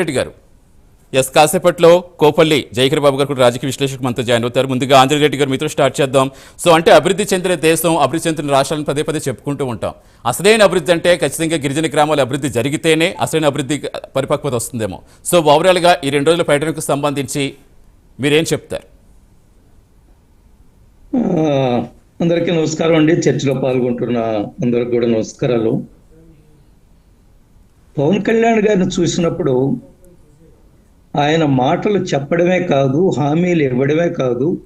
రెడ్డి గారు. ఎస్ కాసేపట్లో కోపల్లి జయకర్ బాబు గారు కూడా రాజకీయ విశ్లేషకు మనతో జాయిన్ అవుతారు. ముందుగా ఆంధ్రరెడ్డి గారు మీతో స్టార్ట్ చేద్దాం. సో అంటే అభివృద్ధి చెందిన దేశం అభివృద్ధి చెందిన రాష్ట్రాలను పదే పదే చెప్పుకుంటూ ఉంటాం. అసలైన అభివృద్ధి అంటే ఖచ్చితంగా గిరిజన గ్రామాల అభివృద్ధి జరిగితేనే అసలైన అభివృద్ధి పరిపక్వత వస్తుందేమో. సో ఓవరాల్గా ఈ రెండు రోజుల పర్యటనకు సంబంధించి మీరేం చెప్తారు? అందరికీ నమస్కారం అండి. చర్చలో పాల్గొంటున్న అందరికి కూడా నమస్కారాలు. పవన్ కళ్యాణ్ గారిని చూసినప్పుడు ఆయన మాటలు చెప్పడమే కాదు హామీలు ఇవ్వడమే కాదు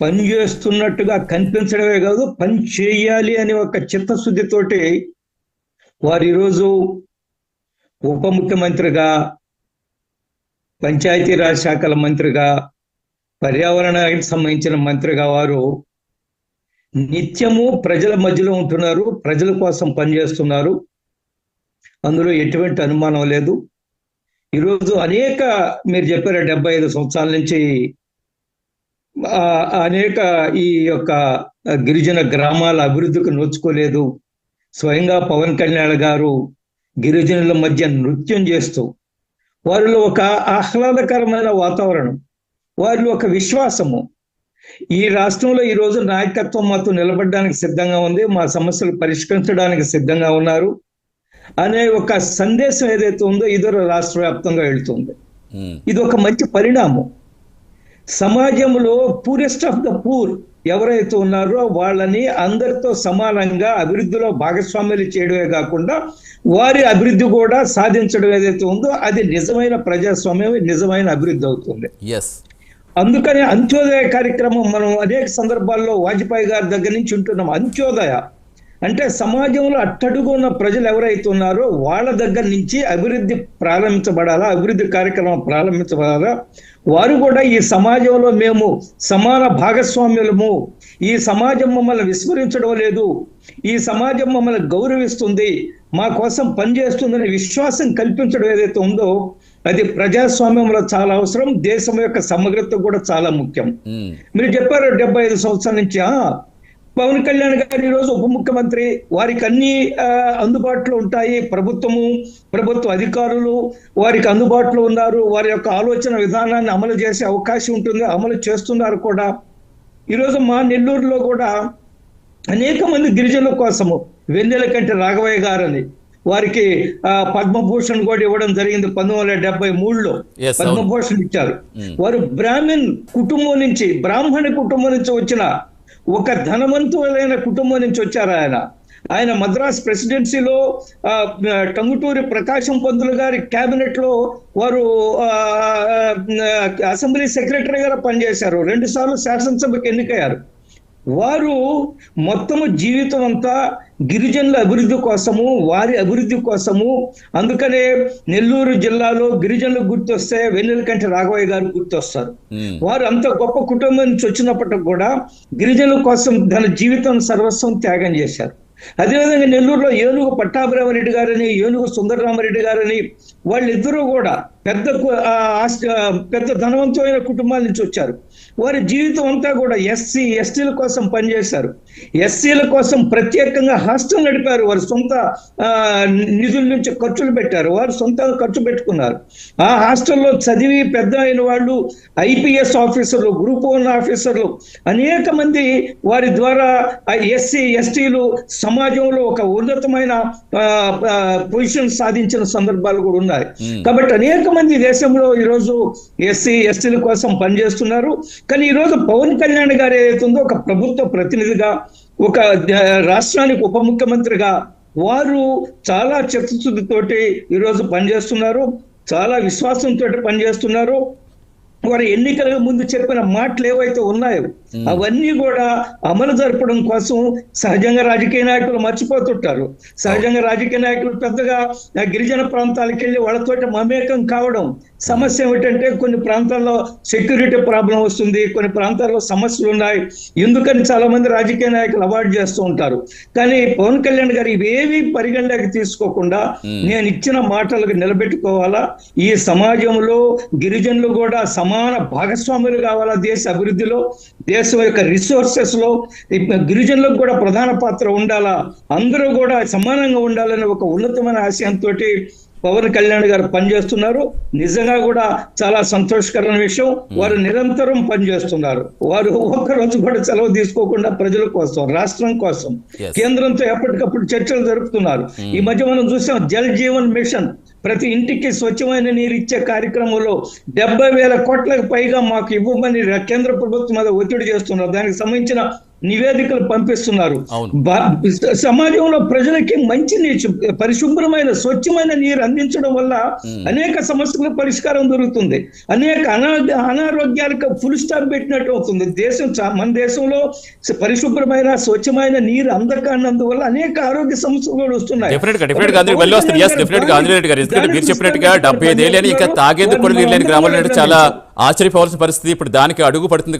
పని చేస్తున్నట్టుగా కనిపించడమే కాదు పని చేయాలి అనే ఒక చిత్తశుద్ధితోటి వారు ఈరోజు ఉప ముఖ్యమంత్రిగా పంచాయతీరాజ్ శాఖల మంత్రిగా పర్యావరణానికి సంబంధించిన మంత్రిగా వారు నిత్యము ప్రజల మధ్యలో ఉంటున్నారు ప్రజల కోసం పనిచేస్తున్నారు. అందులో ఎటువంటి అనుమానం లేదు. ఈరోజు అనేక మీరు చెప్పారు డెబ్బై ఐదు సంవత్సరాల నుంచి అనేక ఈ యొక్క గిరిజన గ్రామాల అభివృద్ధికి నోచుకోలేదు. స్వయంగా పవన్ కళ్యాణ్ గారు గిరిజనుల మధ్య నృత్యం చేస్తూ వారిలో ఒక ఆహ్లాదకరమైన వాతావరణం వారిలో ఒక విశ్వాసము. ఈ రాష్ట్రంలో ఈ రోజు నాయకత్వం మాతో నిలబడడానికి సిద్ధంగా ఉంది మా సమస్యలు పరిష్కరించడానికి సిద్ధంగా ఉన్నారు. అనే ఒక సందేశం ఏదైతే ఉందో ఇది రాష్ట్ర వ్యాప్తంగా వెళ్తుంది. ఇది ఒక మంచి పరిణామం. సమాజంలో పూరెస్ట్ ఆఫ్ ద పూర్ ఎవరైతే ఉన్నారో వాళ్ళని అందరితో సమానంగా అభివృద్ధిలో భాగస్వామ్యాలు చేయడమే కాకుండా వారి అభివృద్ధి కూడా సాధించడం ఏదైతే ఉందో అది నిజమైన ప్రజాస్వామ్యం నిజమైన అభివృద్ధి అవుతుంది. అందుకని అంత్యోదయ కార్యక్రమం మనం అనేక సందర్భాల్లో వాజ్పేయి గారి దగ్గర నుంచి ఉంటున్నాం అంత్యోదయ అంటే సమాజంలో అట్టడుగు ఉన్న ప్రజలు ఎవరైతే ఉన్నారో వాళ్ళ దగ్గర నుంచి అభివృద్ధి ప్రారంభించబడాలా? అభివృద్ధి కార్యక్రమం ప్రారంభించబడాలా? వారు కూడా ఈ సమాజంలో మేము సమాన భాగస్వామ్యులము ఈ సమాజం మమ్మల్ని విస్మరించడం లేదు. ఈ సమాజం మమ్మల్ని గౌరవిస్తుంది. మా కోసం పనిచేస్తుందనే విశ్వాసం కల్పించడం ఏదైతే ఉందో అది ప్రజాస్వామ్యంలో చాలా అవసరం. దేశం యొక్క సమగ్రత కూడా చాలా ముఖ్యం. మీరు చెప్పారు డెబ్బై ఐదు సంవత్సరాల నుంచి పవన్ కళ్యాణ్ గారు ఈరోజు ఉప ముఖ్యమంత్రి. వారికి అన్ని అందుబాటులో ఉంటాయి. ప్రభుత్వము ప్రభుత్వ అధికారులు వారికి అందుబాటులో ఉన్నారు. వారి యొక్క ఆలోచన విధానాన్ని అమలు చేసే అవకాశం ఉంటుంది. అమలు చేస్తున్నారు కూడా. ఈరోజు మా నెల్లూరులో కూడా అనేక మంది గిరిజనుల కోసము వెన్నెల కంటి రాఘవయ్య గారని వారికి పద్మభూషణ్ కూడా ఇవ్వడం జరిగింది పంతొమ్మిది వందల డెబ్బై మూడులో. పద్మభూషణ్ ఇచ్చారు. Mm. వారు బ్రాహ్మణ్ కుటుంబం నుంచి బ్రాహ్మణ కుటుంబం నుంచి వచ్చిన ఒక ధనవంతులైన కుటుంబం నుంచి వచ్చారు ఆయన. ఆయన మద్రాస్ ప్రెసిడెన్సీలో టంగుటూరి ప్రకాశం పంతులు గారి క్యాబినెట్లో లో వారు అసెంబ్లీ సెక్రటరీ గారు పనిచేశారు. రెండు సార్లు శాసనసభకు ఎన్నికయ్యారు. వారు మొత్తము జీవితం అంతా గిరిజనుల అభివృద్ధి కోసము వారి అభివృద్ధి కోసము అందుకనే నెల్లూరు జిల్లాలో గిరిజనులు గుర్తొస్తే వెన్నెలకంటి రాఘవయ్య గారు గుర్తొస్తారు. వారు అంత గొప్ప కుటుంబం నుంచి వచ్చినప్పటికి కూడా గిరిజనుల కోసం తన జీవితం సర్వస్వం త్యాగం చేశారు అదేవిధంగా నెల్లూరులో ఏనుగు పట్టాభిరామరెడ్డి గారని ఏనుగు సుందరరామరెడ్డి గారని వాళ్ళిద్దరూ కూడా పెద్ద పెద్ద ధనవంతమైన కుటుంబాల నుంచి వచ్చారు. వారి జీవితం అంతా కూడా ఎస్సీ ఎస్టీల కోసం పనిచేశారు. ఎస్సీల కోసం ప్రత్యేకంగా హాస్టల్ నడిపారు. వారి సొంత నిధుల నుంచి ఖర్చులు పెట్టారు. వారు సొంతంగా ఖర్చు పెట్టుకున్నారు. ఆ హాస్టల్లో చదివి పెద్ద అయిన వాళ్ళు ఐపీఎస్ ఆఫీసర్లు గ్రూప్ వన్ ఆఫీసర్లు అనేక మంది వారి ద్వారా ఎస్సీ ఎస్టీలు సమాజంలో ఒక ఉన్నతమైన పొజిషన్ సాధించిన సందర్భాలు కూడా ఉన్నాయి. కాబట్టి అనేక మంది దేశంలో ఈరోజు ఎస్సీ ఎస్టీల కోసం పనిచేస్తున్నారు. కానీ ఈరోజు పవన్ కళ్యాణ్ గారు ఏదైతుందో ఒక ప్రభుత్వ ప్రతినిధిగా ఒక రాష్ట్రానికి ఉప ముఖ్యమంత్రిగా వారు చాలా చిత్తశుద్ధితోటి ఈరోజు పనిచేస్తున్నారు. చాలా విశ్వాసంతో పనిచేస్తున్నారు. వారు ఎన్నికల ముందు చెప్పిన మాటలు ఏవైతే ఉన్నాయో అవన్నీ కూడా అమలు జరపడం కోసం సహజంగా రాజకీయ నాయకులు మర్చిపోతుంటారు. సహజంగా రాజకీయ నాయకులు పెద్దగా గిరిజన ప్రాంతాలకు వెళ్ళి వాళ్ళతోటి మమేకం కావడం సమస్య ఏమిటంటే కొన్ని ప్రాంతాల్లో సెక్యూరిటీ ప్రాబ్లం వస్తుంది కొన్ని ప్రాంతాల్లో సమస్యలు ఉన్నాయి. ఎందుకని చాలా మంది రాజకీయ నాయకులు అవాయిడ్ చేస్తూ ఉంటారు. కానీ పవన్ కళ్యాణ్ గారు ఇవేవి పరిగణలోకి తీసుకోకుండా నేను ఇచ్చిన మాటలకు నిలబెట్టుకోవాలా? ఈ సమాజంలో గిరిజనులు కూడా సమాన భాగస్వాములు కావాలా దేశ అభివృద్ధిలో? దేశం యొక్క రిసోర్సెస్లో గిరిజనులకు కూడా ప్రధాన పాత్ర ఉండాలా? అందరూ కూడా సమానంగా ఉండాలనే ఒక ఉన్నతమైన ఆశయంతో పవన్ కళ్యాణ్ గారు పనిచేస్తున్నారు. నిజంగా కూడా చాలా సంతోషకరమైన విషయం. వారు నిరంతరం పనిచేస్తున్నారు. వారు ఒక్క రోజు కూడా సెలవు తీసుకోకుండా ప్రజల కోసం రాష్ట్రం కోసం. కేంద్రంతో ఎప్పటికప్పుడు చర్చలు జరుపుతున్నారు. ఈ మధ్య మనం చూసాం జల్ జీవన్ మిషన్. ప్రతి ఇంటికి స్వచ్ఛమైన నీరు ఇచ్చే కార్యక్రమంలో డెబ్బై వేల కోట్లకు పైగా మాకు ఇవ్వమని కేంద్ర ప్రభుత్వం మీద ఒత్తిడి చేస్తున్నారు. దానికి సంబంధించిన నివేదికలు పంపిస్తున్నారు. సమాజంలో ప్రజలకి మంచి నీరు పరిశుభ్రమైన స్వచ్ఛమైన నీరు అందించడం వల్ల అనేక సమస్యలకు పరిష్కారం దొరుకుతుంది. అనేక అనా అనారోగ్యాలకు ఫుల్ స్టాప్ పెట్టినట్టు అవుతుంది. దేశం మన దేశంలో పరిశుభ్రమైన స్వచ్ఛమైన నీరు అందకాన్నందువల్ల అనేక ఆరోగ్య సమస్యలు కూడా వస్తున్నాయి. మీరు చెప్పినట్టుగా డెబ్బై ఐదేళ్ళని ఇంకా తాగేందుకు కూడా నీళ్ళు లేని గ్రామాలు చాలా ఆశ్చర్యపోవాల్సిన పరిస్థితి ఇప్పుడు దానికి అడుగు పడుతుంది.